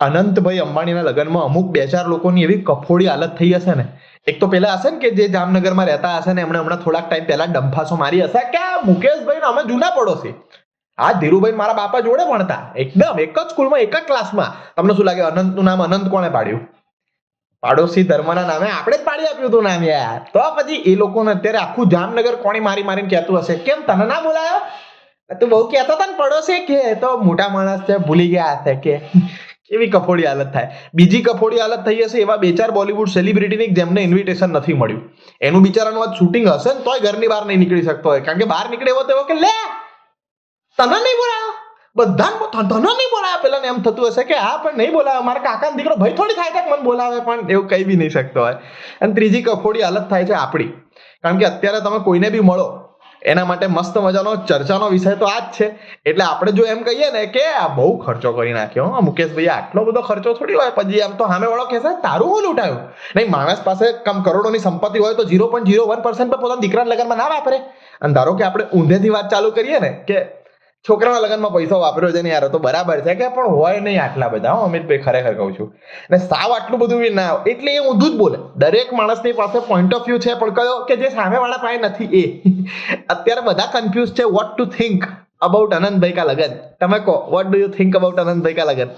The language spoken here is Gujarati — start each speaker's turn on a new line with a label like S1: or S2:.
S1: અનંતભાઈ અંબાણીના લગ્નમાં અમુક બે ચાર લોકોની એવી કફોડી હાલત થઈ હશે ને. એક તો પેલા હશે ને કે જે જામનગરમાં રહેતા હશે ને એમણે હમણાં થોડાક ટાઈમ પહેલા ડંફાસો મારી હશે. કે મુકેશભાઈ અમે જૂના પડોશી. આ ધીરુભાઈ મારા બાપા જોડે ભણતા. એકદમ એક જ સ્કૂલમાં, એક જ ક્લાસમાં તમને શું લાગે, અનંતનું નામ અનંત કોણે પાડ્યું? પાડોશી ધર્મના નામે આપણે જ પાડી આપ્યું હતું નામ યાર. તો પછી એ લોકોને અત્યારે આખું જામનગર કોણી મારી મારીને કહેતું હશે? કેમ તને ના બોલાયો? તું બહુ કહેતો હતો ને પડોશી કે, તો મોટા માણસ છે, ભૂલી ગયા હશે કે. કેવી કફોડી હાલત થાય? બીજી કફોડી હાલત થઈ હશે એવા બે ચાર બોલિવૂડ સેલિબ્રિટીની જેમને ઇન્વિટેશન નથી મળ્યું. એનું બિચારાનું આજ શૂટિંગ હશે ને તોય ઘરની બહાર નહીં નીકળી શકતો હોય. કારણ કે બહાર નીકળે એવો તેવો કે, લે, તને નહીં બોલાયો? બધા તને નહીં બોલાયો? પેલા એમ થતું હશે કે, હા, પણ નહીં બોલાયો. મારા કાકાનો દીકરો ભાઈ થોડી થાય કે મને બોલાવે, પણ એવું કઈ બી નહીં શકતો હોય. અને ત્રીજી કફોડી હાલત થાય છે આપણી. કારણ કે અત્યારે તમે કોઈને બી મળો એના માટે મસ્ત મજાનો ચર્ચાનો વિષય તો આ જ છે. એટલે આપણે જો એમ કહીએ ને કે આ બહુ ખર્ચો કરી નાખ્યો મુકેશભાઈ આટલો બધો ખર્ચો થોડી હોય. પછી આમ તો સામે વાળો કહેશે, તારું હું લૂંટાયું? નહીં, માણસ પાસે કમ કરોડોની સંપત્તિ હોય તો zero point zero one percent પર પોતાના દીકરાના લગ્નમાં ના વાપરે. અને ધારો કે આપણે ઊંધેથી વાત ચાલુ કરીએ ને કે છોકરાના લગ્નમાં પૈસો વાપર્યો છે ને યાર, તો બરાબર છે કે પણ હોય નહીં આટલા બધા, હું અમિતભાઈ ખરેખર કહું છું. ને સાવ આટલું બધું બી ના એટલે એ ઊંધું જ બોલે. દરેક માણસની પાસે પોઈન્ટ ઓફ વ્યૂ છે, પણ કયો કે જે સામેવાળા પાસે નથી એ. અત્યારે બધા કન્ફ્યુઝ છે what to think about Anantbhai કા લગન. તમે કહો what do you think about Anantbhai કા લગન?